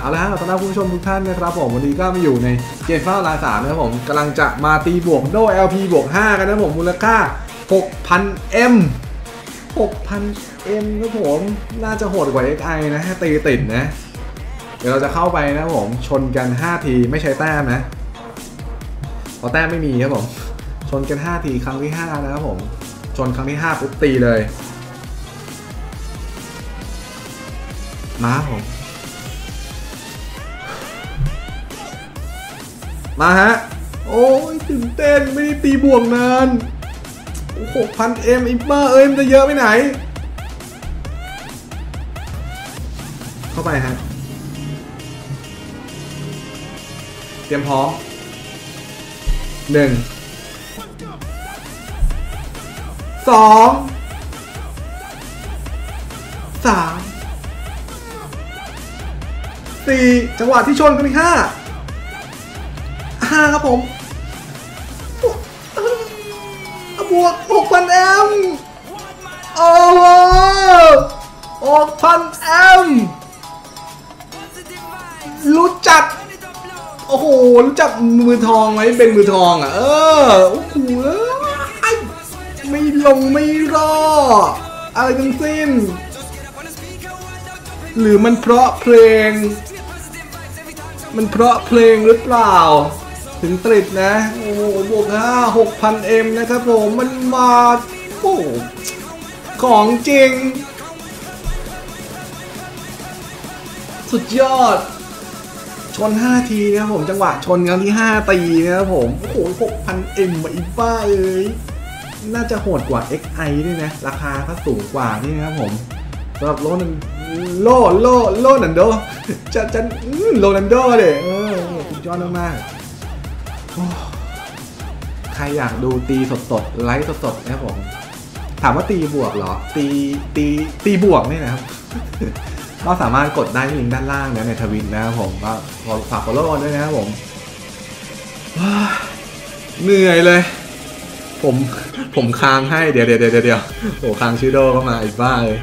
เอาละฮะสำหรับคุณผู้ชมทุกท่านนะครับผมวันนี้ก็มาอยู่ในเกมฟ้าลายสามนะครับผมกำลังจะมาตีบวกโด LP บวก 5 กันนะครับผมมูลค่า 6,000 M 6,000 M ครับผมน่าจะโหดกว่า XI นะตีติดนะ เดี๋ยวเราจะเข้าไปนะครับผมชนกัน 5 ทีไม่ใช้แต้มนะเพราะแต้มไม่มีครับผมชนกัน 5 ทีครั้งที่ 5 นะครับผมชนครั้งที่5ปุ๊บตีเลย มาครับผม มาฮะ โอ้ยตื่นเต้นไม่ได้ตีบวกนานหกพันเอ็มอิมเปอร์เอ้ยมันจะเยอะไปไหน เข้าไปฮะ เตรียมพร้อมหนึ่งสองสามสี่จังหวะที่ชนกันที่ห้า ห้าครับผมบวกหกพันแอมโอ้โหหกพันแอมรู้จัก โอ้โห รู้จักมือทองไหมเป็นมือทองอะ เออ โอ้โหไม่ลงไม่รออะไรทั้งสิ้น หรือมันเพราะเพลง มันเพราะเพลงหรือเปล่า ถึงตริดนะ โอ้โหบวกห้าหกพันเอ็มนะครับผมมันมาโอ้ของจริง สุดยอด ชน 5 ทีนะครับผมจังหวะชนครั้งที่ 5 ตีนะครับผม โอ้โห6,000เอ็มมาอีบ้าเอ้ยน่าจะโหดกว่า XI ด้วยนะ ราคาก็สูงกว่านี่นะครับผมสำหรับโลนันโลโลโลนันโดจะจะอื้อโรนันโดเด็เออสุดยอดมากๆ ใครอยากดูตีสดๆไลฟ์สดๆนะครับผม ถามว่าตีบวกเหรอ ตีตีตีบวกนี่นะครับ ก็สามารถกดได้ที่ลิงก์ด้านล่างนะในทวิตนะครับผมก็ฝาก follow ด้วยนะครับผมเหนื่อยเลย ผมผมค้างให้เดี๋ยวเดี๋ยวเดี๋ยวเดี๋ยวโอ้ค้างชื่อโดก็มาอีกบ้าเลย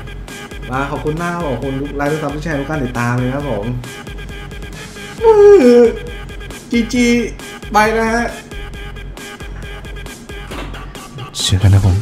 มาขอบคุณมากขอบคุณทุกไลค์ทุกซับทุกแชร์ทุกการติดตามเลยครับผมจีจี ไปนะฮะเจอกันนะผม